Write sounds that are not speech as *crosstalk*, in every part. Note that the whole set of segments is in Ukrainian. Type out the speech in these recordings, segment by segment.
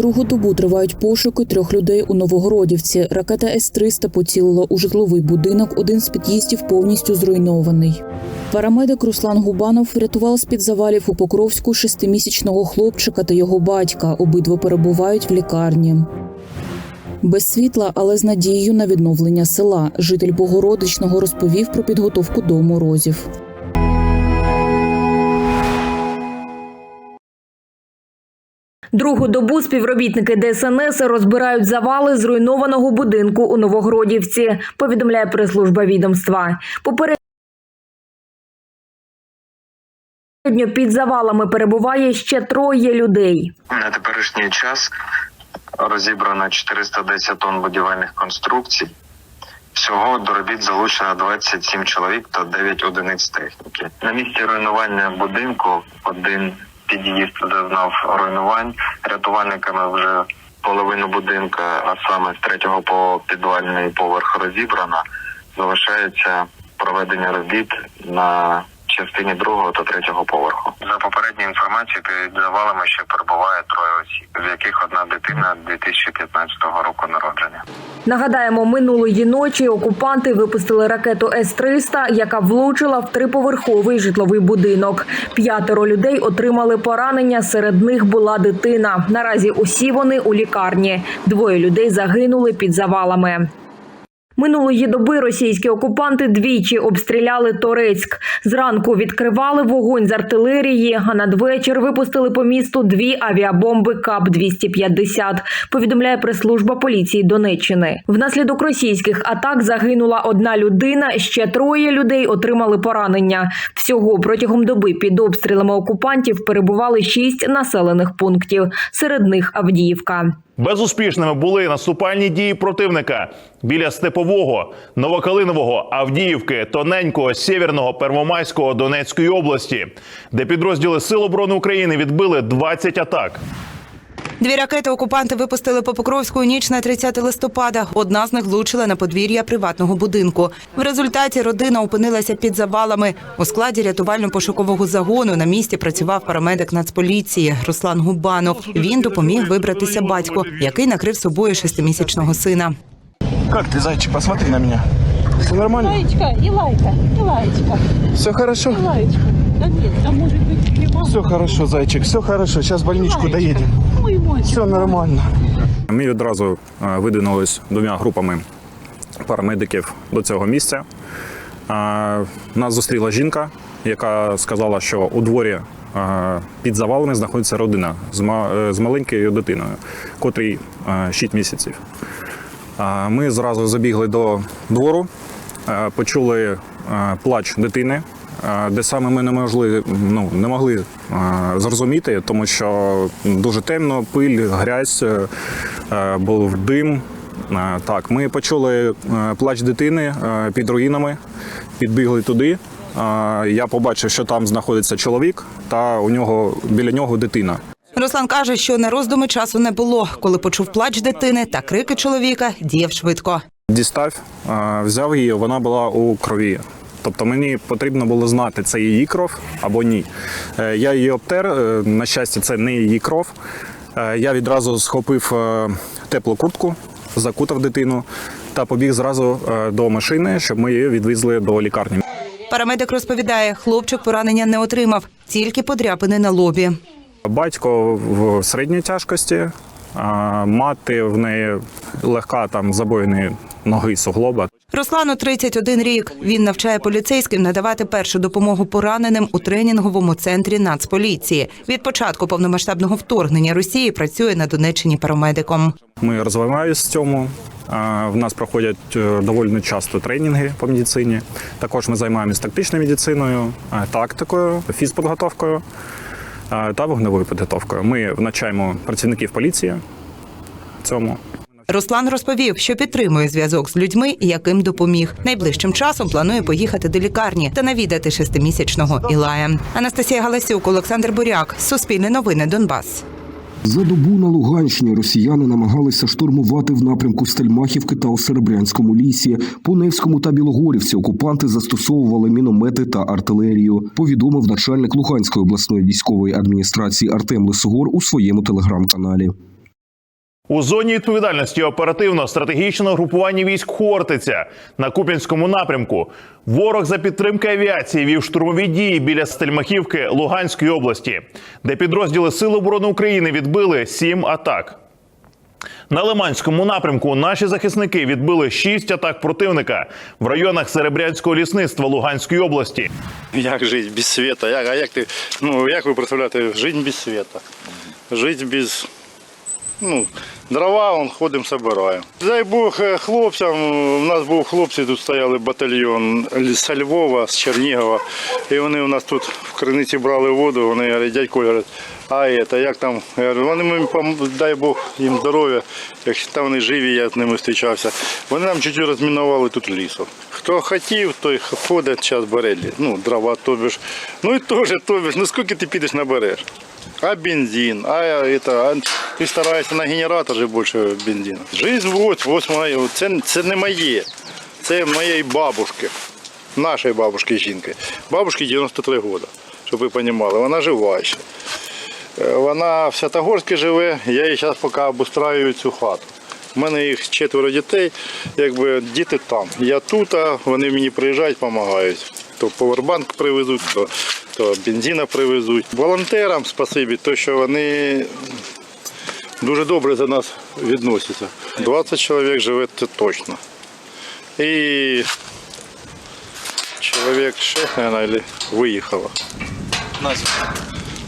Другу добу тривають пошуки трьох людей у Новогородівці. Ракета С-300 поцілила у житловий будинок. Один з під'їздів повністю зруйнований. Парамедик Руслан Губанов врятував з-під завалів у Покровську шестимісячного хлопчика та його батька. Обидва перебувають в лікарні. Без світла, але з надією на відновлення села. Житель Богородичного розповів про підготовку до морозів. Другу добу співробітники DSNS розбирають завали зруйнованого будинку у Новогродівці, повідомляє прес-служба відомства. Попередньо під завалами перебуває ще троє людей. На теперішній час розібрано 410 тонн будівельних конструкцій. Всього до робіт залучено 27 чоловік та 9 одиниць техніки. На місці руйнування будинку один під'їзд зазнав руйнувань. Рятувальниками вже половину будинка, а саме з третього по підвальний поверх розібрана. Залишається проведення робіт на частині другого та третього поверху. За попередньою інформацією, під завалами ще перебуває троє осіб, з яких одна дитина 2015 року народження. Нагадаємо, минулої ночі окупанти випустили ракету С-300, яка влучила в триповерховий житловий будинок. П'ятеро людей отримали поранення. Серед них була дитина. Наразі усі вони у лікарні. Двоє людей загинули під завалами. Минулої доби російські окупанти двічі обстріляли Торецьк. Зранку відкривали вогонь з артилерії, а надвечір випустили по місту дві авіабомби КАП-250, повідомляє прес-служба поліції Донеччини. Внаслідок російських атак загинула одна людина, ще троє людей отримали поранення. Всього протягом доби під обстрілами окупантів перебували шість населених пунктів, серед них Авдіївка. Безуспішними були наступальні дії противника біля Степового, Новокалинового, Авдіївки, Тоненького, Сєвєрного, Первомайського Донецької області, де підрозділи Сил оборони України відбили 20 атак. Дві ракети окупанти випустили по Покровську ніч на 30 листопада. Одна з них влучила на подвір'я приватного будинку. В результаті родина опинилася під завалами. У складі рятувально-пошукового загону на місці працював парамедик Нацполіції Руслан Губанов. Він допоміг вибратися батьку, який накрив собою шестимісячного сина. Как ты, зайчик, посмотри на меня. Все нормально? Лаечка и лайка, и лаечка, Все хорошо? и лаечка. Все хорошо, зайчик, все хорошо. Сейчас больничку доедем. Все нормально. Ми відразу е, видвинулись двома групами парамедиків до цього місця. Е, Нас зустріла жінка, яка сказала, що у дворі е, під завалами знаходиться родина з ма- з маленькою дитиною, котрій 6 місяців. Ми зразу забігли до двору, почули плач дитини. Де саме ми не могли, ну, не могли зрозуміти, тому що дуже темно, пиль, грязь, е, е, був дим. Так, ми почули е, плач дитини під руїнами, підбігли туди. Я побачив, що там знаходиться чоловік, та у нього біля нього дитина. Руслан каже, що на роздуми часу не було. Коли почув плач дитини та крики чоловіка, діяв швидко. Дістав, взяв її, вона була у крові. Тобто мені потрібно було знати, це її кров або ні. Е, Я її обтер. е, На щастя, це не її кров. Е, Я відразу схопив теплу куртку, закутав дитину та побіг зразу до машини, щоб ми її відвезли до лікарні. Парамедик розповідає, хлопчик поранення не отримав, тільки подряпини на лобі. Батько в середній тяжкості, мати в неї легка там забоїни ноги суглоба. Руслану 31 рік. Він навчає поліцейським надавати першу допомогу пораненим у тренінговому центрі Нацполіції. Від початку повномасштабного вторгнення Росії працює на Донеччині парамедиком. Ми розвиваємось в цьому. В нас проходять е, доволі часто тренінги по медицині. Також ми займаємося тактичною медициною, тактикою, фізподготовкою та вогневою підготовкою. Ми навчаємо працівників поліції цьому. Руслан розповів, що підтримує зв'язок з людьми, яким допоміг. Найближчим часом планує поїхати до лікарні та навідати шестимісячного Ілая. Анастасія Галасюк, Олександр Буряк, Суспільне новини, Донбас. За добу на Луганщині росіяни намагалися штурмувати в напрямку Стельмахівки та у Серебрянському лісі. По Невському та Білогорівці окупанти застосовували міномети та артилерію. Повідомив начальник Луганської обласної військової адміністрації Артем Лисогор у своєму телеграм-каналі. У зоні відповідальності оперативно-стратегічного групування військ Хортиця на Куп'янському напрямку ворог за підтримки авіації вів штурмові дії біля Стельмахівки Луганської області, де підрозділи Сил оборони України відбили сім атак. На Лиманському напрямку наші захисники відбили шість атак противника в районах Серебрянського лісництва Луганської області. Як жити без світа? Як, а як ти, ну, як ви представляєте, жити без світа? Жити без, ну, дрова, вон, ходимо, собираємо. Дай Бог е, хлопцям, у нас був хлопці, тут стояли батальйон з Львова, з Чернігова, і вони у нас тут в криниці брали воду, вони говорять, дядько, говорять, а це, як там? Вони мені, дай Бог їм здоров'я, якщо там вони живі, я з ними зустрічався. Вони нам чуть-чуть розмінували тут лісом. Хто хотів, той ходить, час бере. Ну, дрова тобі. Ну і теж тобі ж, ну скільки ти підеш набереш? А бензин, а это, а ти стараєшся на генератор же більше бензину. Жизнь вот, ось моя, це, це не моє, це моєї бабушки, нашої бабушки жінки. Бабушки 93 роки, щоб ви розуміли, вона жива ще. Е, Вона в Святогорській живе, я їй зараз поки обустраюю цю хату. У мене їх четверо дітей, якби діти там. Я тут, а вони мені приїжджають, допомагають. То повербанк привезуть, то, то бензина привезуть. Волонтерам спасибі, то що вони дуже добре за нас відносяться. 20 чоловік живе це точно. І чоловік ще, мабуть, виїхало.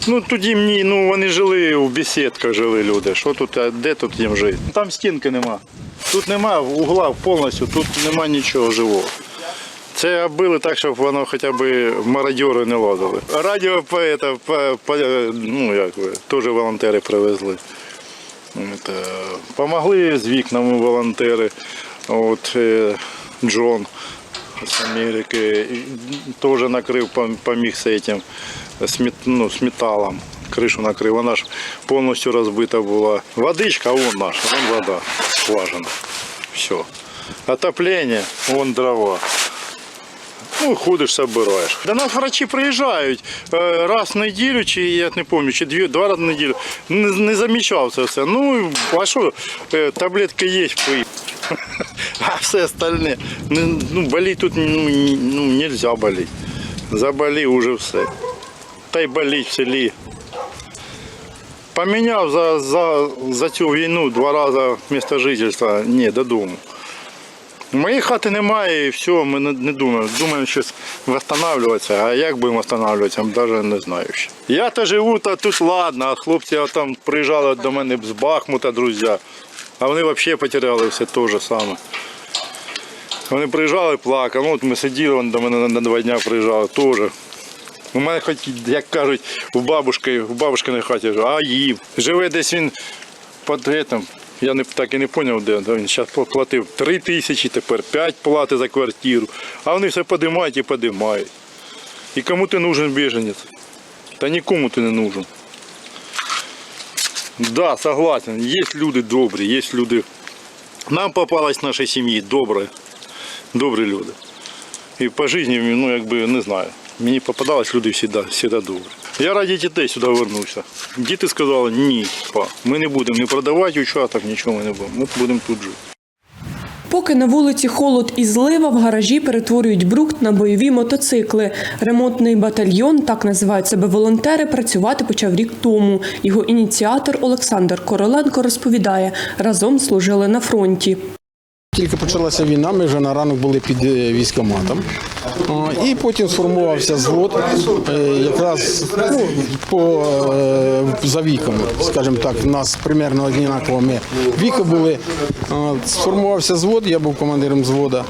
Ну тоді мені, ну вони жили в бесідках жили люди. Що тут, а де тут їм жити? Там стінки нема. Тут нема угла повністю, тут нема нічого живого. Це били так, щоб воно хоча б мародьори не лазили. Радіо по, это, по, по, ну, як ви, теж волонтери привезли. Это, помогли з вікнами волонтери. От, е, Джон з Америки і теж накрив, пом- поміг з этим, з, мет, ну, з металом. Кришу накрив, вона ж повністю розбита була. Водичка, а вон наша, вон вода, скважина. Все. Отоплення, вон дрова. Ну, ходиш, собираєш. До нас врачі приїжджають е, раз в неділю, чи я не пам'ятаю, чи дві, два рази в неділю. Не, не замічав це все. Ну, а що, е, таблетки є, *laughs* пий. А все остальне. Ну, ну, боліть тут ну, ні- ну, нельзя боліти. Заболів уже все. Та й боліть в селі. Поміняв за, за, за цю війну два рази місце жительства. Ні, додому. Моєї хати немає і все, ми не, не думаємо. Думаємо щось встановлюватися, а як будемо встановлюватися, навіть не знаю ще. Я то живу, та тут ладно, а хлопці там приїжджали до мене з Бахмута, друзі. А вони взагалі потеряли все те ж саме. Вони приїжджали, плакали. Ну, от ми сиділи, вони до мене на два дні приїжджали теж. У мене хоч, як кажуть, у бабушки, у бабушки на хаті, а їм. Живе десь він під етим, я не, так і не зрозумів, де. Він зараз платив 3 тисячі, тепер 5 плати за квартиру. А вони все подимають і подимають. І кому ти нужен біженець? Та нікому ти не нужен. Да, согласен, є люди добрі, є люди. Нам попалось в нашій сім'ї добре, добрі люди. І по житті, ну якби не знаю. Мені попадались люди завжди, завжди добрі. Я раді дітей сюди вернувся. Діти сказали, ні, па, ми не будемо не продавати учаток, нічого не будемо. Ми будемо тут жити. Поки на вулиці холод і злива, в гаражі перетворюють брухт на бойові мотоцикли. Ремонтний батальйон, так називають себе волонтери, працювати почав рік тому. Його ініціатор Олександр Короленко розповідає, разом служили на фронті. Тільки почалася війна, ми вже на ранок були під е, військоматом. І потім сформувався звод е, якраз ну, по, е, за віком, скажімо так, у нас примерно однаково ми віки були. Сформувався звод, я був командиром звода.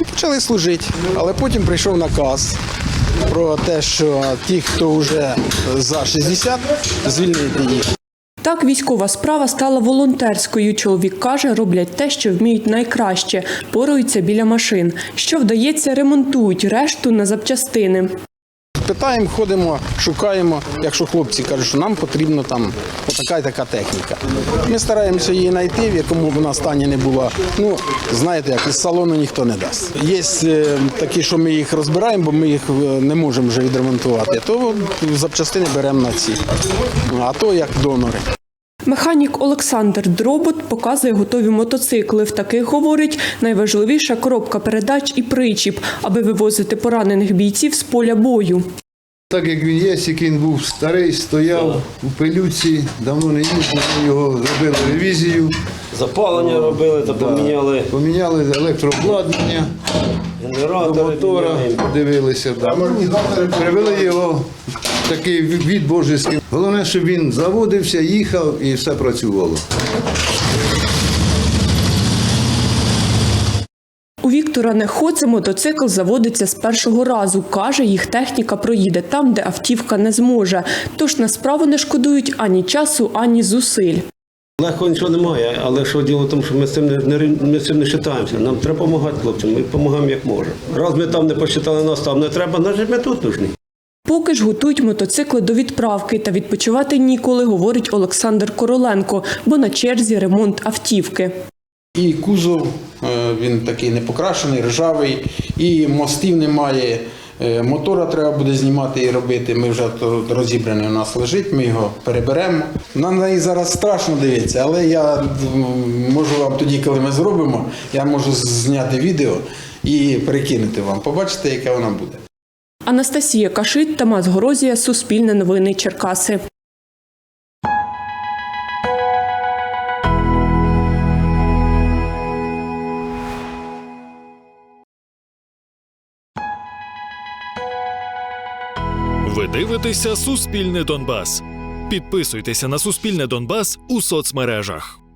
І почали служити. Але потім прийшов наказ про те, що ті, хто вже за 60, звільнити їх. Так військова справа стала волонтерською. Чоловік каже, роблять те, що вміють найкраще, поруються біля машин. Що вдається, ремонтують решту на запчастини. питаємо, ходимо, шукаємо. Якщо хлопці кажуть, що нам потрібна там така і така техніка. Ми стараємося її знайти, в якому вона стані не була. Ну, знаєте, як із салону ніхто не дасть. Є е, такі, що ми їх розбираємо, бо ми їх е, не можемо вже відремонтувати. То запчастини беремо на ці. А то як донори. Механік Олександр Дробот показує готові мотоцикли. В таких говорить найважливіша коробка передач і причіп, аби вивозити поранених бійців з поля бою. Так як він є, як він був старий, стояв у пилюці, давно не їздив, ми його зробили ревізію. Запалення робили та поміняли Поміняли електрообладнання генератори. мотора, дивилися. Да. Привели його такий від божеський. Головне, щоб він заводився, їхав і все працювало. У Віктора Нехоце мотоцикл заводиться з першого разу. Каже, їх техніка проїде там, де автівка не зможе. Тож на справу не шкодують ані часу, ані зусиль. Легко нічого немає, але що діло в тому, що ми з цим не, не, ми з цим не вважаємося. Нам треба допомагати хлопцям, ми допомагаємо як можемо. Раз ми там не посчитали нас, там не треба, значить ми тут нужні. Поки ж готують мотоцикли до відправки та відпочивати ніколи, говорить Олександр Короленко, бо на черзі ремонт автівки. І кузов е, він такий не покрашений, ржавий, і мостів немає. Е, Мотора треба буде знімати і робити. Ми вже розібраний у нас лежить, ми його переберемо. На неї зараз страшно дивитися, але я можу вам тоді, коли ми зробимо, я можу зняти відео і перекинути вам. Побачите, яка вона буде. Анастасія Кашит, Тамас Горозія, Суспільне новини Черкаси. Ви дивитеся Суспільне Донбас. Підписуйтеся на Суспільне Донбас у соцмережах.